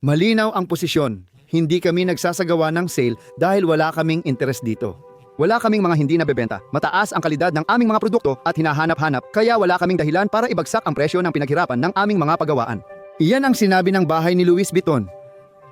Malinaw ang posisyon. Hindi kami nagsasagawa ng sale dahil wala kaming interest dito. Wala kaming mga hindi nabebenta. Mataas ang kalidad ng aming mga produkto at hinahanap-hanap kaya wala kaming dahilan para ibagsak ang presyo ng pinaghirapan ng aming mga pagawaan. Iyan ang sinabi ng bahay ni Louis Vuitton.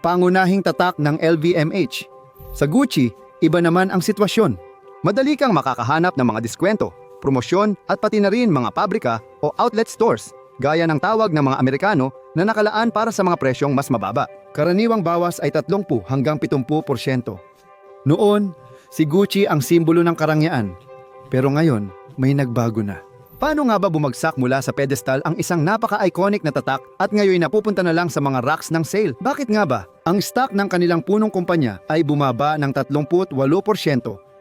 Pangunahing tatak ng LVMH. Sa Gucci, iba naman ang sitwasyon. Madali kang makakahanap ng mga diskwento, promosyon at pati na rin mga pabrika o outlet stores gaya ng tawag ng mga Amerikano na nakalaan para sa mga presyong mas mababa. Karaniwang bawas ay 30 hanggang 70%. Noon, si Gucci ang simbolo ng karangyaan. Pero ngayon, may nagbago na. Paano nga ba bumagsak mula sa pedestal ang isang napaka-iconic na tatak at ngayon napupunta na lang sa mga racks ng sale? Bakit nga ba? Ang stock ng kanilang punong kumpanya ay bumaba ng 38%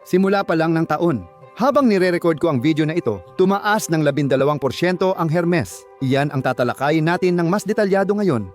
simula pa lang ng taon. Habang nire-record ko ang video na ito, tumaas ng 12% ang Hermes. Iyan ang tatalakayin natin ng mas detalyado ngayon.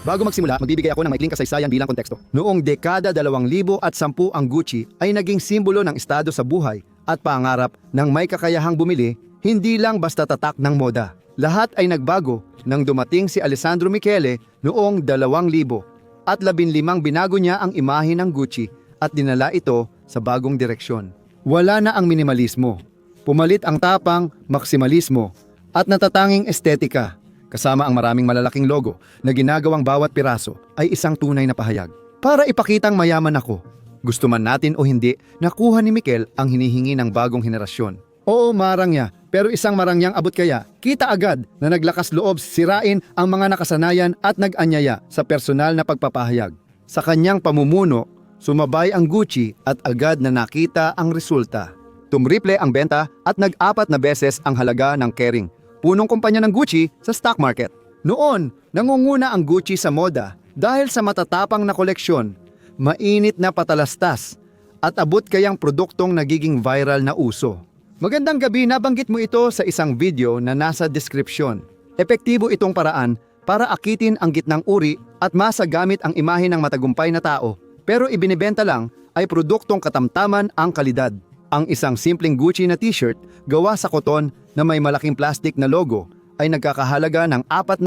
Bago magsimula, magbibigay ako ng maikling kasaysayan bilang konteksto. Noong dekada 2010 ang Gucci ay naging simbolo ng estado sa buhay at pangarap ng may kakayahang bumili, hindi lang basta tatak ng moda. Lahat ay nagbago nang dumating si Alessandro Michele noong 2000 at 15 binago niya ang imahe ng Gucci at dinala ito sa bagong direksyon. Wala na ang minimalismo. Pumalit ang tapang, maksimalismo at natatanging estetika kasama ang maraming malalaking logo na ginagawang bawat piraso ay isang tunay na pahayag. Para ipakitang mayaman ako, gusto man natin o hindi, nakuha ni Mikel ang hinihingi ng bagong henerasyon. Oo, marang niya, pero isang marangyang abot kaya, kita agad na naglakas loob sirain ang mga nakasanayan at nag-anyaya sa personal na pagpapahayag. Sa kanyang pamumuno, sumabay ang Gucci at agad na nakita ang resulta. Tumriple ang benta at nag-apat na beses ang halaga ng Kering, punong kumpanya ng Gucci sa stock market. Noon, nangunguna ang Gucci sa moda dahil sa matatapang na koleksyon, mainit na patalastas, at abot kayang produktong nagiging viral na uso. Magandang gabi, nabanggit mo ito sa isang video na nasa description. Epektibo itong paraan para akitin ang gitnang uri at masagamit ang imahe ng matagumpay na tao, pero ibinibenta lang ay produktong katamtaman ang kalidad. Ang isang simpleng Gucci na t-shirt gawa sa koton na may malaking plastic na logo ay nagkakahalaga ng 400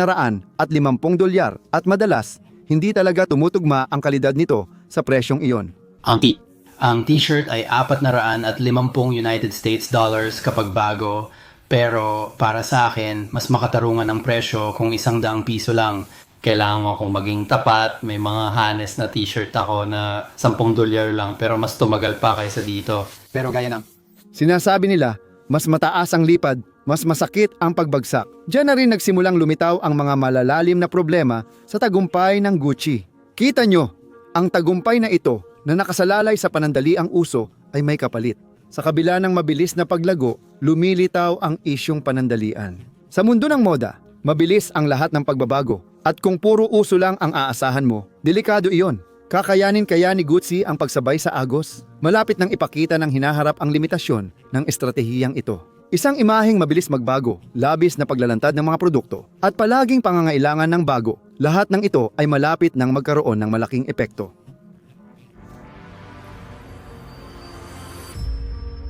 at 50 dolyar at madalas hindi talaga tumutugma ang kalidad nito sa presyong iyon. Ang, ang t-shirt ay 400 at 50 United States dollars kapag bago, pero para sa akin, mas makatarungan ang presyo kung isang daang piso lang. Kailangan akong maging tapat, may mga hanes na t-shirt ako na 10 dolyar lang pero mas tumagal pa kaysa dito. Pero gaya ng Sinasabi nila, mas mataas ang lipad, mas masakit ang pagbagsak. Diyan na rin nagsimulang lumitaw ang mga malalalim na problema sa tagumpay ng Gucci. Kita nyo, ang tagumpay na ito na nakasalalay sa panandaliang uso ay may kapalit. Sa kabila ng mabilis na paglago, lumilitaw ang isyong panandalian. Sa mundo ng moda, mabilis ang lahat ng pagbabago at kung puro uso lang ang aasahan mo, delikado iyon. Kakayanin kaya ni Gucci ang pagsabay sa agos? Malapit nang ipakita ng hinaharap ang limitasyon ng estratehiyang ito. Isang imaheng mabilis magbago, labis na paglalantad ng mga produkto, at palaging pangangailangan ng bago. Lahat ng ito ay malapit nang magkaroon ng malaking epekto.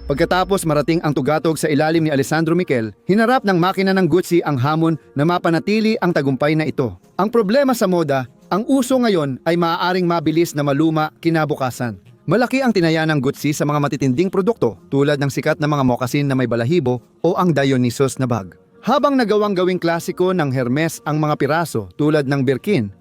Pagkatapos marating ang tugatog sa ilalim ni Alessandro Miquel, hinarap ng makina ng Gucci ang hamon na mapanatili ang tagumpay na ito. Ang problema sa moda, ang uso ngayon ay maaaring mabilis na maluma kinabukasan. Malaki ang tinaya ng Gucci sa mga matitinding produkto tulad ng sikat na mga mokasin na may balahibo o ang Dionysus na bag. Habang nagawang gawing klasiko ng Hermes ang mga piraso tulad ng Birkin,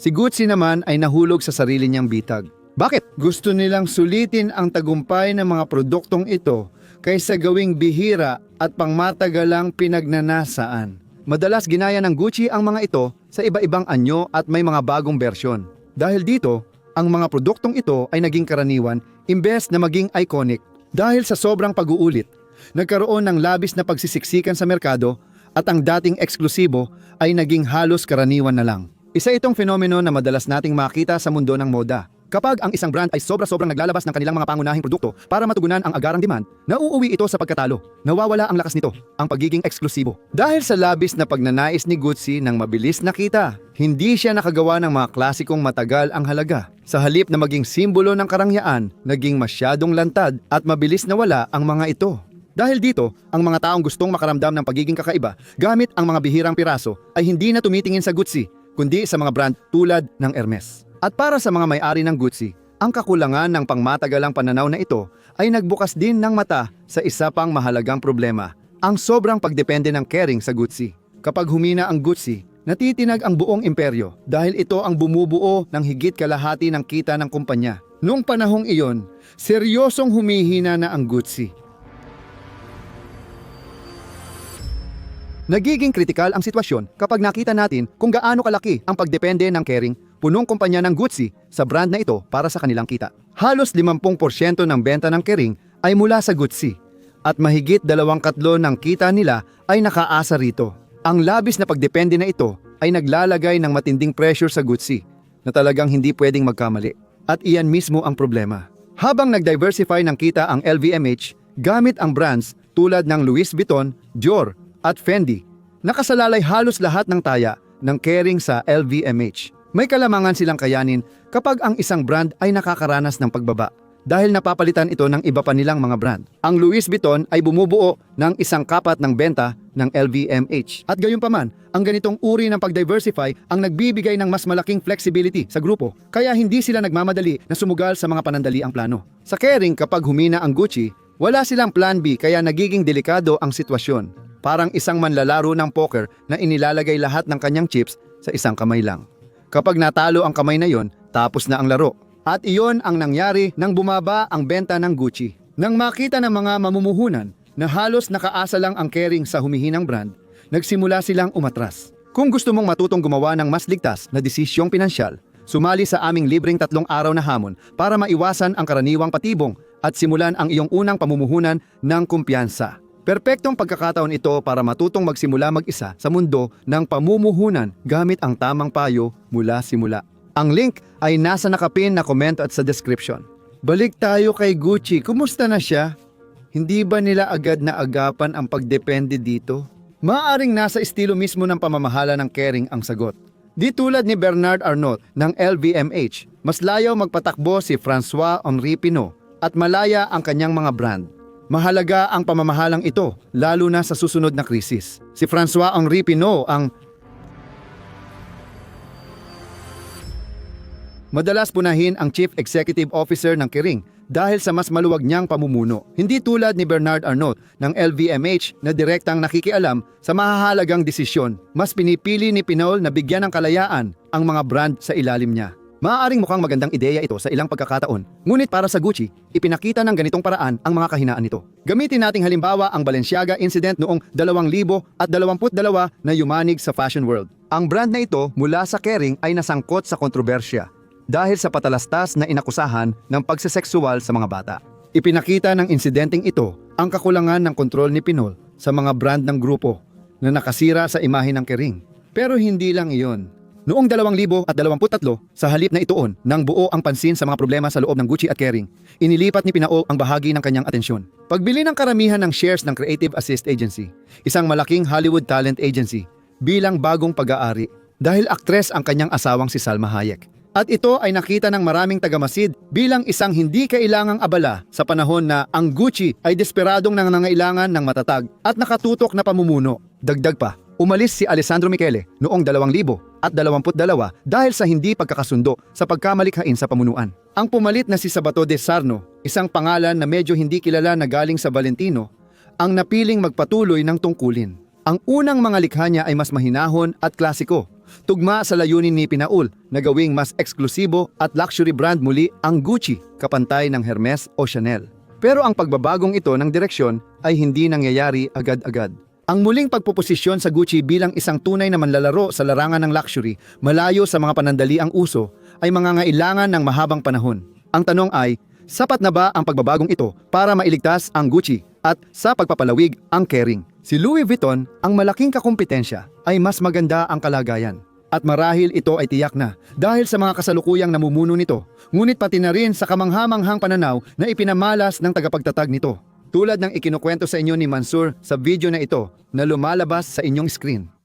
si Gucci naman ay nahulog sa sarili niyang bitag. Bakit? Gusto nilang sulitin ang tagumpay ng mga produktong ito kaysa gawing bihira at pangmatagalang pinagnanasaan. Madalas ginaya ng Gucci ang mga ito sa iba-ibang anyo at may mga bagong bersyon. Dahil dito, ang mga produktong ito ay naging karaniwan imbes na maging iconic. Dahil sa sobrang pag-uulit, nagkaroon ng labis na pagsisiksikan sa merkado at ang dating eksklusibo ay naging halos karaniwan na lang. Isa itong fenomeno na madalas nating makita sa mundo ng moda. Kapag ang isang brand ay sobra-sobrang naglalabas ng kanilang mga pangunahing produkto para matugunan ang agarang demand, nauuwi ito sa pagkatalo. Nawawala ang lakas nito, ang pagiging eksklusibo. Dahil sa labis na pagnanais ni Gucci ng mabilis na kita, hindi siya nakagawa ng mga klasikong matagal ang halaga. Sa halip na maging simbolo ng karangyaan, naging masyadong lantad at mabilis nawala ang mga ito. Dahil dito, ang mga taong gustong makaramdam ng pagiging kakaiba gamit ang mga bihirang piraso ay hindi na tumitingin sa Gucci, kundi sa mga brand tulad ng Hermes. At para sa mga may-ari ng Gucci, ang kakulangan ng pangmatagalang pananaw na ito ay nagbukas din ng mata sa isa pang mahalagang problema, ang sobrang pagdepende ng Kering sa Gucci. Kapag humina ang Gucci, natitinag ang buong imperyo dahil ito ang bumubuo ng higit kalahati ng kita ng kumpanya. Noong panahong iyon, seryosong humihina na ang Gucci. Nagiging kritikal ang sitwasyon kapag nakita natin kung gaano kalaki ang pagdepende ng Kering, punong kumpanya ng Gucci, sa brand na ito para sa kanilang kita. Halos 50% ng benta ng Kering ay mula sa Gucci at mahigit dalawang katlo ng kita nila ay nakaasa rito. Ang labis na pagdepende na ito ay naglalagay ng matinding pressure sa Gucci na talagang hindi pwedeng magkamali. At iyan mismo ang problema. Habang nag-diversify ng kita ang LVMH gamit ang brands tulad ng Louis Vuitton, Dior at Fendi, nakasalalay halos lahat ng taya ng Kering sa LVMH. May kalamangan silang kayanin kapag ang isang brand ay nakakaranas ng pagbaba dahil napapalitan ito ng iba pa nilang mga brand. Ang Louis Vuitton ay bumubuo ng isang kapat ng benta ng LVMH. At gayunpaman, ang ganitong uri ng pag-diversify ang nagbibigay ng mas malaking flexibility sa grupo kaya hindi sila nagmamadali na sumugal sa mga panandaliang plano. Sa Kering kapag humina ang Gucci, wala silang plan B kaya nagiging delikado ang sitwasyon. Parang isang manlalaro ng poker na inilalagay lahat ng kanyang chips sa isang kamay lang. Kapag natalo ang kamay na yon, tapos na ang laro. At iyon ang nangyari nang bumaba ang benta ng Gucci. Nang makita ng mga mamumuhunan na halos nakaasa lang ang Kering sa humihinang brand, nagsimula silang umatras. Kung gusto mong matutong gumawa ng mas ligtas na desisyong pinansyal, sumali sa aming libreng tatlong araw na hamon para maiwasan ang karaniwang patibong at simulan ang iyong unang pamumuhunan ng kumpiyansa. Perpektong pagkakataon ito para matutong magsimula mag-isa sa mundo ng pamumuhunan gamit ang tamang payo mula simula. Ang link ay nasa nakapin na komento at sa description. Balik tayo kay Gucci. Kumusta na siya? Hindi ba nila agad na agapan ang pagdepende dito? Maaring nasa estilo mismo ng pamamahala ng Kering ang sagot. Di tulad ni Bernard Arnault ng LVMH, mas layaw magpatakbo si François Henri Pinault at malaya ang kanyang mga brand. Mahalaga ang pamamahalang ito, lalo na sa susunod na krisis. Si François Henri Pinault ang Madalas punahin ang Chief Executive Officer ng Kering dahil sa mas maluwag niyang pamumuno. Hindi tulad ni Bernard Arnault ng LVMH na direktang nakikialam sa mahahalagang desisyon. Mas pinipili ni Pinol na bigyan ng kalayaan ang mga brand sa ilalim niya. Maaaring mukhang magandang ideya ito sa ilang pagkakataon, ngunit para sa Gucci, ipinakita ng ganitong paraan ang mga kahinaan nito. Gamitin nating halimbawa ang Balenciaga incident noong 2022 na yumanig sa fashion world. Ang brand na ito mula sa Kering ay nasangkot sa kontrobersya dahil sa patalastas na inakusahan ng pagseseksual sa mga bata. Ipinakita ng insidenteng ito ang kakulangan ng kontrol ni Pinol sa mga brand ng grupo na nakasira sa imahe ng Kering. Pero hindi lang iyon. Noong 2023, sa halip na ituon nang buo ang pansin sa mga problema sa loob ng Gucci at Kering, inilipat ni Pinao ang bahagi ng kanyang atensyon. Pagbili ng karamihan ng shares ng Creative Assist Agency, isang malaking Hollywood talent agency, bilang bagong pag-aari dahil aktres ang kanyang asawang si Salma Hayek. At ito ay nakita ng maraming tagamasid bilang isang hindi kailangang abala sa panahon na ang Gucci ay desperadong nangangailangan ng matatag at nakatutok na pamumuno. Dagdag pa, umalis si Alessandro Michele noong 2000 at 22 dahil sa hindi pagkakasundo sa pagkamalikhain sa pamunuan. Ang pumalit na si Sabato de Sarno, isang pangalan na medyo hindi kilala na galing sa Valentino, ang napiling magpatuloy ng tungkulin. Ang unang mga likha niya ay mas mahinahon at klasiko, tugma sa layunin ni Pinaul na gawing mas eksklusibo at luxury brand muli ang Gucci, kapantay ng Hermes o Chanel. Pero ang pagbabagong ito ng direksyon ay hindi nangyayari agad-agad. Ang muling pagpuposisyon sa Gucci bilang isang tunay na manlalaro sa larangan ng luxury malayo sa mga panandaliang uso ay mangangailangan ng mahabang panahon. Ang tanong ay, sapat na ba ang pagbabagong ito para mailigtas ang Gucci at sa pagpapalawig ang Kering? Si Louis Vuitton, ang malaking kakumpetensya, ay mas maganda ang kalagayan. At marahil ito ay tiyak na dahil sa mga kasalukuyang namumuno nito, ngunit pati na rin sa kamanghamanghang pananaw na ipinamalas ng tagapagtatag nito. Tulad ng ikinukwento sa inyo ni Mansur sa video na ito na lumalabas sa inyong screen.